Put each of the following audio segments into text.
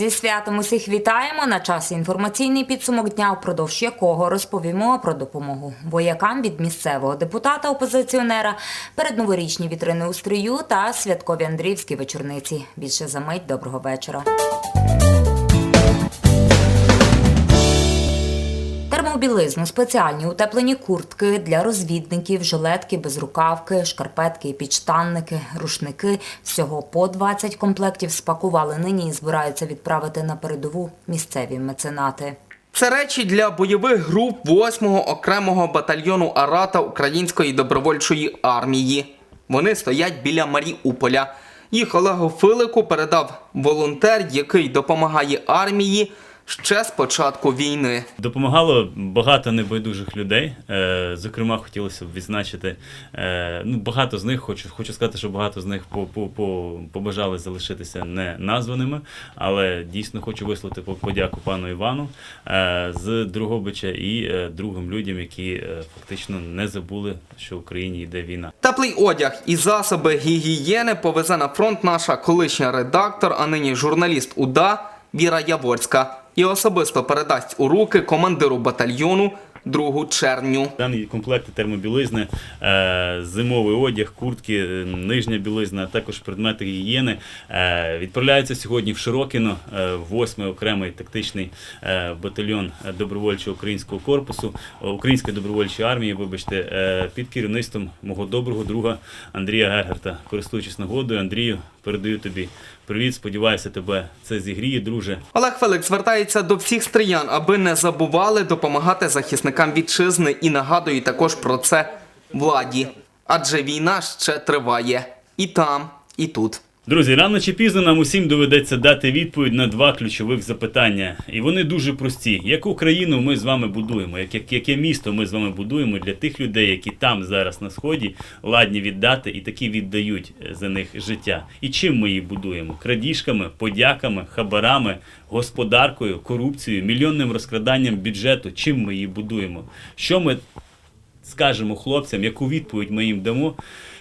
Зі святом усіх вітаємо на часі інформаційний підсумок дня, впродовж якого розповімо про допомогу воякам від місцевого депутата опозиціонера, передноворічні вітрини у стрію та святкові Андріївські вечорниці. Більше за мить доброго вечора. Термобілизну, спеціальні утеплені куртки для розвідників, жилетки, безрукавки, шкарпетки і підштанники, рушники. Всього по 20 комплектів спакували нині і збираються відправити на передову місцеві меценати. Це речі для бойових груп 8-го окремого батальйону Арата Української добровольчої армії. Вони стоять біля Маріуполя. Їх Олегу Филику передав волонтер, який допомагає армії ще з початку війни. Допомагало багато небайдужих людей. Е, Зокрема, хотілося б відзначити е, ну, багато з них, хочу, хочу сказати, що багато з них по, по, по, побажали залишитися не названими, але дійсно хочу висловити по- подяку пану Івану е, з Другобича і другим людям, які фактично не забули, що в Україні йде війна. Теплий одяг і засоби гігієни повезе на фронт наша колишня редактор, а нині журналіст УДА Віра Яворська і особисто передасть у руки командиру батальйону другу червню. Дані комплекти термобілизни, е, зимовий одяг, куртки, е, нижня білизна, а також предмети гігієни е, відправляються сьогодні в Широкіно, е, 8-й окремий тактичний батальйон добровольчого українського корпусу, української добровольчої армії, вибачте, під керівництвом мого доброго друга Андрія Гергерта. Користуючись нагодою, Андрію, передаю тобі привіт. Сподіваюся, тебе це зігріє, друже. Олег Фелик звертається до всіх стріян, аби не забували допомагати захисникам вітчизни і нагадує також про це владі. Адже війна ще триває і там, і тут. Друзі, рано чи пізно нам усім доведеться дати відповідь на два ключових запитання. І вони дуже прості. Яку країну ми з вами будуємо? Як, як, яке місто ми з вами будуємо для тих людей, які там зараз на сході ладні віддати і такі віддають е, за них життя? І чим ми її будуємо? Крадіжками, подяками, хабарами, господаркою, корупцією, мільйонним розкраданням бюджету. Чим ми її будуємо? Що ми скажемо хлопцям, яку відповідь ми їм дамо,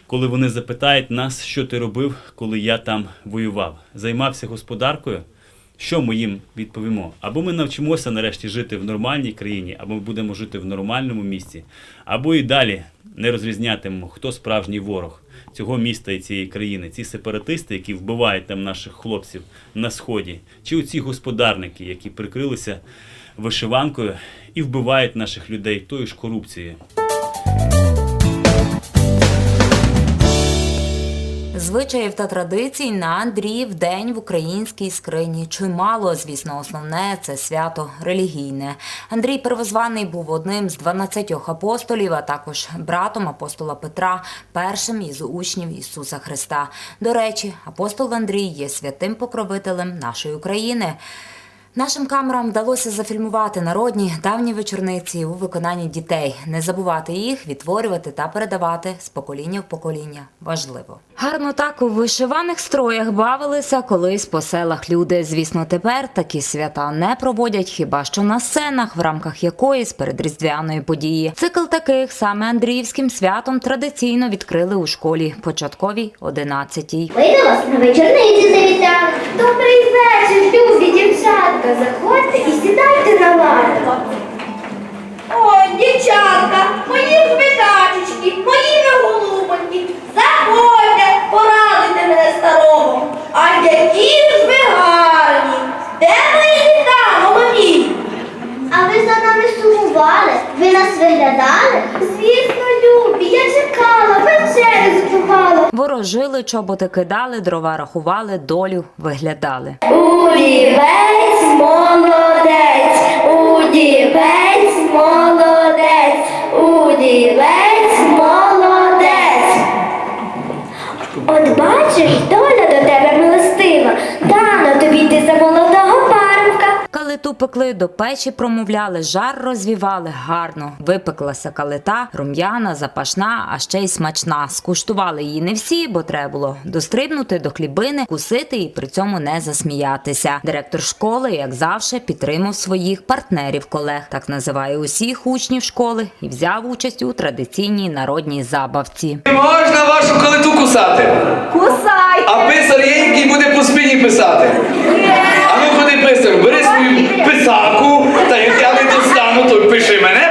коли вони запитають нас, що ти робив, коли я там воював? Займався господаркою? Що ми їм відповімо? Або ми навчимося нарешті жити в нормальній країні, або ми будемо жити в нормальному місті, або і далі не розрізнятимемо, хто справжній ворог цього міста і цієї країни. Ці сепаратисти, які вбивають там наших хлопців на сході, чи оці господарники, які прикрилися вишиванкою і вбивають наших людей тою ж корупцією. Звичаїв та традицій на Андріїв день в українській скрині. Чимало, звісно, основне це свято релігійне. Андрій Первозваний був одним з 12 апостолів, а також братом апостола Петра, першим із учнів Ісуса Христа. До речі, апостол Андрій є святим покровителем нашої України. Нашим камерам вдалося зафільмувати народні давні вечорниці у виконанні дітей. Не забувати їх, відтворювати та передавати з покоління в покоління. Важливо. Гарно так у вишиваних строях бавилися колись по селах люди. Звісно, тепер такі свята не проводять хіба що на сценах, в рамках якоїсь передріздвяної події. Цикл таких саме Андріївським святом традиційно відкрили у школі початковій 11-й. Ми вас на вечорниці Нас виглядали? Звісно, любі, я чекала, вечерю зготувала. Ворожили, чоботи кидали, дрова рахували, долю виглядали. Удівець молодець, удівець молодець, удівець молодець. От бачиш, доля пекли до печі, промовляли, жар розвівали гарно. Випеклася калита, рум'яна, запашна, а ще й смачна. Скуштували її не всі, бо треба було дострибнути до хлібини, кусити і при цьому не засміятися. Директор школи, як завжди, підтримав своїх партнерів колег, так називає усіх учнів школи, і взяв участь у традиційній народній забавці. Можна вашу калиту кусати? Кусай! А писар є, який буде по спині писати. Ходи бистро, бери свою писаку, та як я не достану, то пиши мене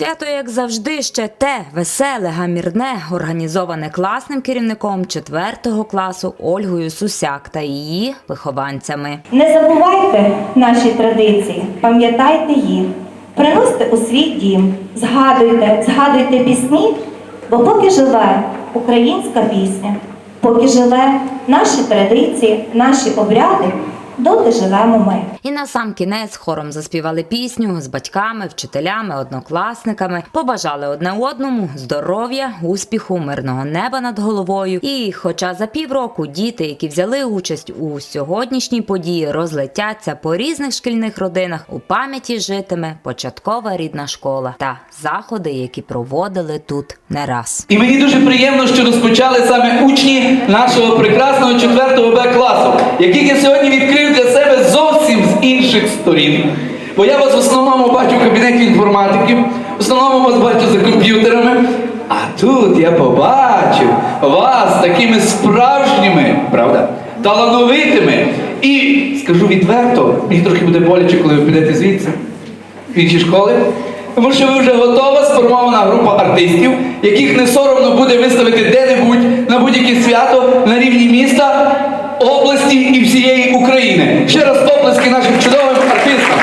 Свято, як завжди, ще те веселе, гамірне, організоване класним керівником 4 класу Ольгою Сусяк та її вихованцями. Не забувайте наші традиції, пам'ятайте їх, приносьте у свій дім, згадуйте, згадуйте пісні, бо поки живе українська пісня, поки живе наші традиції, наші обряди, доти живемо ми. І на сам кінець хором заспівали пісню з батьками, вчителями, однокласниками, побажали одне одному здоров'я, успіху, мирного неба над головою. І, хоча за півроку діти, які взяли участь у сьогоднішній події, розлетяться по різних шкільних родинах, у пам'яті житиме початкова рідна школа та заходи, які проводили тут не раз. І мені дуже приємно, що розпочали саме учні нашого прекрасного 4 Б класу, яких я сьогодні відкрив зовсім з інших сторін. Бо я вас в основному бачу в кабінеті інформатики, в основному вас бачу за комп'ютерами. А тут я побачив вас такими справжніми, правда, талановитими. І скажу відверто, мені трохи буде боляче, коли ви підете звідси в інші школи. Тому що ви вже готова сформована група артистів, яких не соромно буде виставити де-небудь на будь-яке свято на рівні міста, області і всієї України. Ще раз оплески нашим чудовим артистам.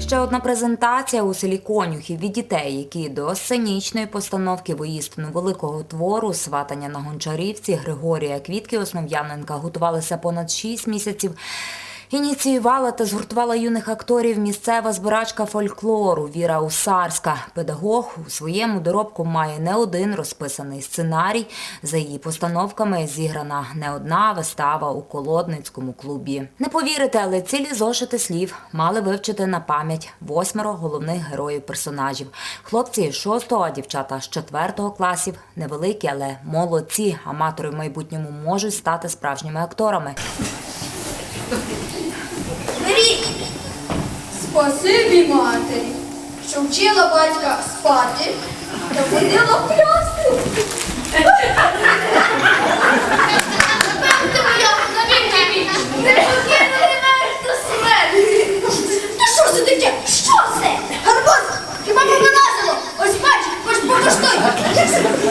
Ще одна презентація у селі Конюхів від дітей, які до сценічної постановки воїстину великого твору сватання на гончарівці Григорія Квітки Основ'яненка готувалися понад 6 місяців. Ініціювала та згуртувала юних акторів місцева збирачка фольклору Віра Усарська. Педагог у своєму доробку має не один розписаний сценарій. За її постановками зіграна не одна вистава у колодницькому клубі. Не повірите, але цілі зошити слів мали вивчити на пам'ять восьмеро головних героїв персонажів. Хлопці з шостого, а дівчата з четвертого класів невеликі, але молодці. Аматори в майбутньому можуть стати справжніми акторами. Спасибі матері, що вчила батька спати та водила моя віч, не покинули до смерті. Та що це таке? Що це? Гарбуз, хіба повилазило? Ось бач, хоч покоштуй.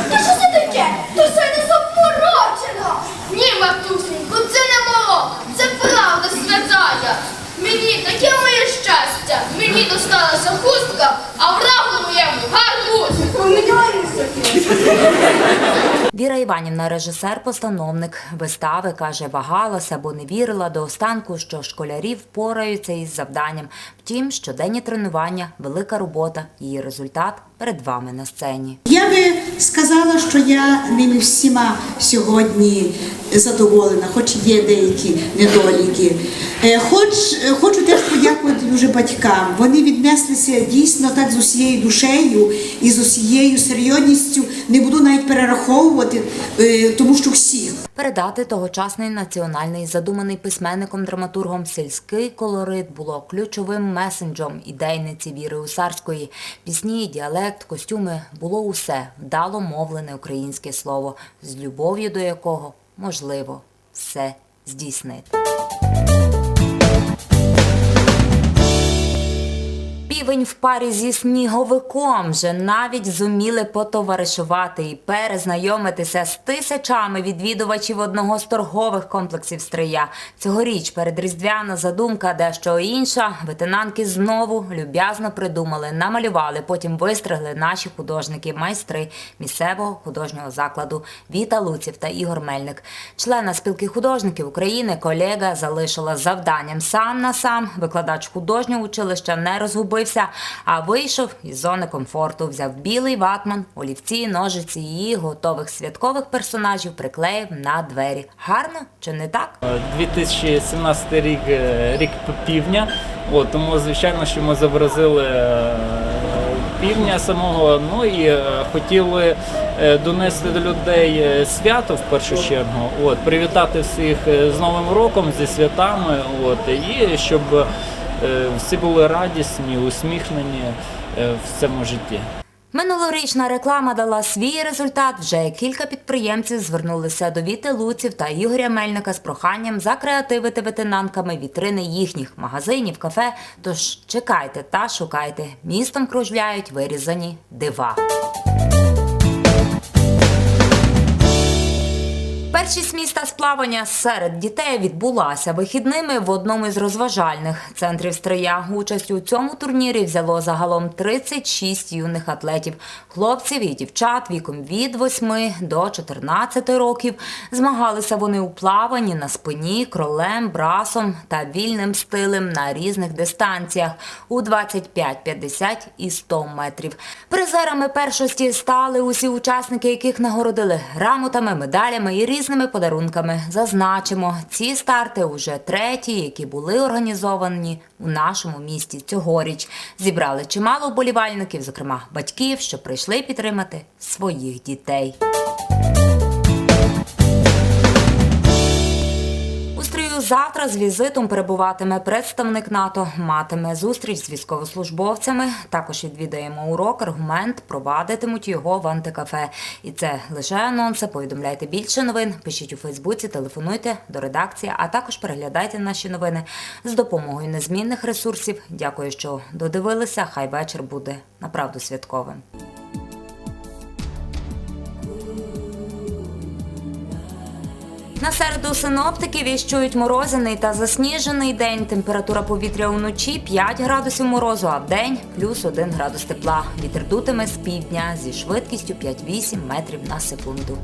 Та що це таке? То це не заморочено. Ні, матусенько, це не моло, це правда святая. Мені таке моє щастя. Мені досталася хустка, а врагу моєму гарбуз. Поміняємося. Віра Іванівна, режисер-постановник вистави, каже, вагалася, бо не вірила до останку, що школярі впораються із завданням. Втім, щоденні тренування, велика робота, її результат перед вами на сцені. Я би сказала, що я ними всіма сьогодні задоволена, хоч є деякі недоліки. Е, Хоч е, хочу теж подякувати дуже батькам. Вони віднеслися дійсно так з усією душею і з усією серйозністю. Не буду навіть перераховувати, е, тому що всіх. Передати тогочасний національний задуманий письменником-драматургом сільський колорит було ключовим месенджем ідейниці Віри Усарської. Пісні, діалект, костюми було усе вдало мовлене українське слово, з любов'ю до якого можливо все здійснити. Півень в парі зі сніговиком вже навіть зуміли потоваришувати і перезнайомитися з тисячами відвідувачів одного з торгових комплексів Стрия. Цьогоріч передріздвяна задумка дещо інша. Ветенанки знову люб'язно придумали, намалювали, потім вистригли наші художники-майстри місцевого художнього закладу Віта Луців та Ігор Мельник. Члена спілки художників України колега залишила завданням сам на сам. Викладач художнього училища не розгубився, а вийшов із зони комфорту. Взяв білий ватман, олівці, ножиці і готових святкових персонажів приклеїв на двері. Гарно чи не так? 2017 рік е, рік півдня. От, тому, звичайно, що ми зобразили е, півдня самого. Ну і е, хотіли е, донести до людей е, свято в першу чергу, от, привітати всіх е, з Новим роком, зі святами, от, і щоб е, всі були радісні, усміхнені е, в цьому житті. Минулорічна реклама дала свій результат. Вже кілька підприємців звернулися до Віти Луців та Ігоря Мельника з проханням закреативити ветенанками вітрини їхніх магазинів, кафе. Тож чекайте та шукайте. Містом кружляють вирізані дива. Першість міста з плавання серед дітей відбулася вихідними в одному із розважальних центрів Стрия. Участь у цьому турнірі взяло загалом 36 юних атлетів, хлопців і дівчат віком від 8 до 14 років. Змагалися вони у плаванні на спині, кролем, брасом та вільним стилем на різних дистанціях у 25, 50 і 100 метрів. Призерами першості стали усі учасники, яких нагородили грамотами, медалями і різними подарунками. Зазначимо, ці старти уже треті, які були організовані у нашому місті цьогоріч. Зібрали чимало вболівальників, зокрема батьків, що прийшли підтримати своїх дітей. Завтра з візитом перебуватиме представник НАТО, матиме зустріч з військовослужбовцями. Також відвідаємо урок, аргумент, провадитимуть його в антикафе. І це лише анонси. Повідомляйте більше новин. Пишіть у Фейсбуці, телефонуйте до редакції, а також переглядайте наші новини з допомогою незмінних ресурсів. Дякую, що додивилися. Хай вечір буде направду святковим. На середу синоптики віщують морозяний та засніжений день. Температура повітря уночі 5 градусів морозу, а вдень плюс 1 градус тепла. Вітер дутиме з півдня зі швидкістю 5-8 метрів на секунду.